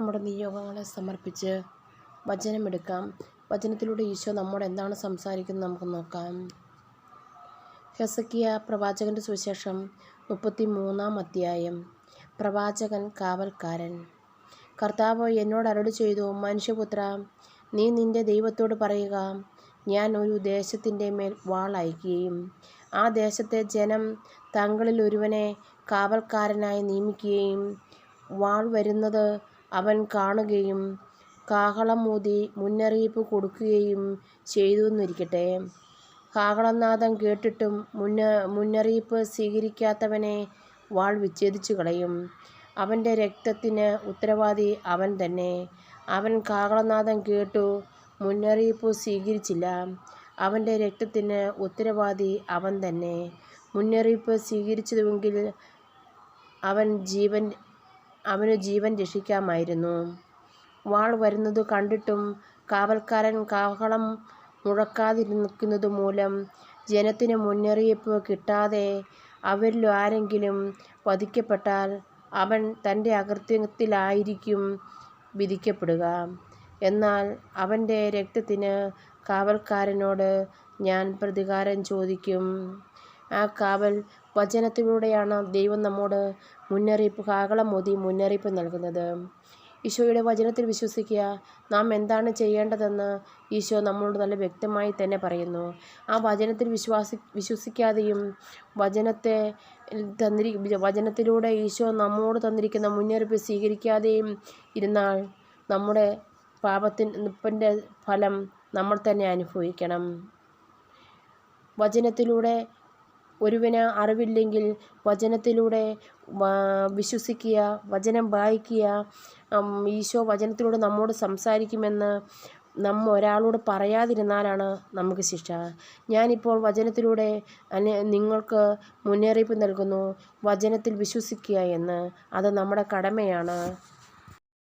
നമ്മുടെ നിയോഗങ്ങളെ സമർപ്പിച്ച് വചനമെടുക്കാം. വചനത്തിലൂടെ ഈശോ നമ്മോട് എന്താണ് സംസാരിക്കുന്നത് നമുക്ക് നോക്കാം. ഹെസക്കിയ പ്രവാചകന്റെ സുവിശേഷം മുപ്പത്തി മൂന്നാം അധ്യായം. പ്രവാചകൻ കാവൽക്കാരൻ. കർത്താവ് എന്നോട് അരുളി ചെയ്തു മനുഷ്യപുത്ര നീ നിന്റെ ദൈവത്തോട് പറയുക ഞാൻ ഒരു ദേശത്തിന്റെ മേൽ വാൾ അയക്കുകയും ആ ദേശത്തെ ജനം തങ്ങളിൽ ഒരുവനെ കാവൽക്കാരനായി നിയമിക്കുകയും വാൾ വരുന്നത് അവൻ കാണുകയും കാഹളം ഊതി മുന്നറിയിപ്പ് കൊടുക്കുകയും ചെയ്തു എന്നിരിക്കട്ടെ കാഹളനാദം കേട്ടിട്ടും മുന്ന മുന്നറിയിപ്പ് സ്വീകരിക്കാത്തവനെ വാൾ വിച്ഛേദിച്ചു കളയും അവന്റെ രക്തത്തിന് ഉത്തരവാദി അവൻ തന്നെ. അവൻ കാഹളനാദം കേട്ടു മുന്നറിയിപ്പ് സ്വീകരിച്ചില്ല. അവന്റെ രക്തത്തിന് ഉത്തരവാദി അവൻ തന്നെ. മുന്നറിയിപ്പ് സ്വീകരിച്ചതുവെങ്കിൽ അവൻ ജീവൻ അവന് ജീവൻ രക്ഷിക്കാമായിരുന്നു. വാൾ വരുന്നത് കണ്ടിട്ടും കാവൽക്കാരൻ കാഹളം മുഴക്കാതിരിക്കുന്നത് മൂലം ജനത്തിന് മുന്നറിയിപ്പ് കിട്ടാതെ അവരിൽ ആരെങ്കിലും വധിക്കപ്പെട്ടാൽ അവൻ തന്റെ അകൃത്യത്തിലായിരിക്കും വിധിക്കപ്പെടുക. എന്നാൽ അവന്റെ രക്തത്തിന് കാവൽക്കാരനോട് ഞാൻ പ്രതികാരം ചോദിക്കും. ആ കാവൽ വചനത്തിലൂടെയാണ് ദൈവം നമ്മോട് മുന്നറിയിപ്പ് കാഹളം മോദി മുന്നറിയിപ്പ് നൽകുന്നത്. ഈശോയുടെ വചനത്തിൽ വിശ്വസിക്കുക നാം എന്താണ് ചെയ്യേണ്ടതെന്ന് ഈശോ നമ്മളോട് നല്ല വ്യക്തമായി തന്നെ പറയുന്നു. ആ വചനത്തിൽ വിശ്വാസി വിശ്വസിക്കാതെയും വചനത്തെ തന്നിരി വചനത്തിലൂടെ ഈശോ നമ്മോട് തന്നിരിക്കുന്ന മുന്നറിയിപ്പ് സ്വീകരിക്കാതെയും ഇരുന്നാൽ നമ്മുടെ പാപത്തിന്റെ ഫലം നമ്മൾ തന്നെ അനുഭവിക്കണം. വചനത്തിലൂടെ ഒരുവന് അറിവില്ലെങ്കിൽ വചനത്തിലൂടെ വിശ്വസിക്കുക വചനം വായിക്കുക ഈശോ വചനത്തിലൂടെ നമ്മോട് സംസാരിക്കുമെന്ന് നമ്മ ഒരാളോട് പറയാതിരുന്നാലാണ് നമുക്ക് ശിക്ഷ. ഞാനിപ്പോൾ വചനത്തിലൂടെ നിങ്ങൾക്ക് മുന്നറിയിപ്പ് നൽകുന്നു. വചനത്തിൽ വിശ്വസിക്കുക എന്ന്. അത് നമ്മുടെ കടമയാണ്.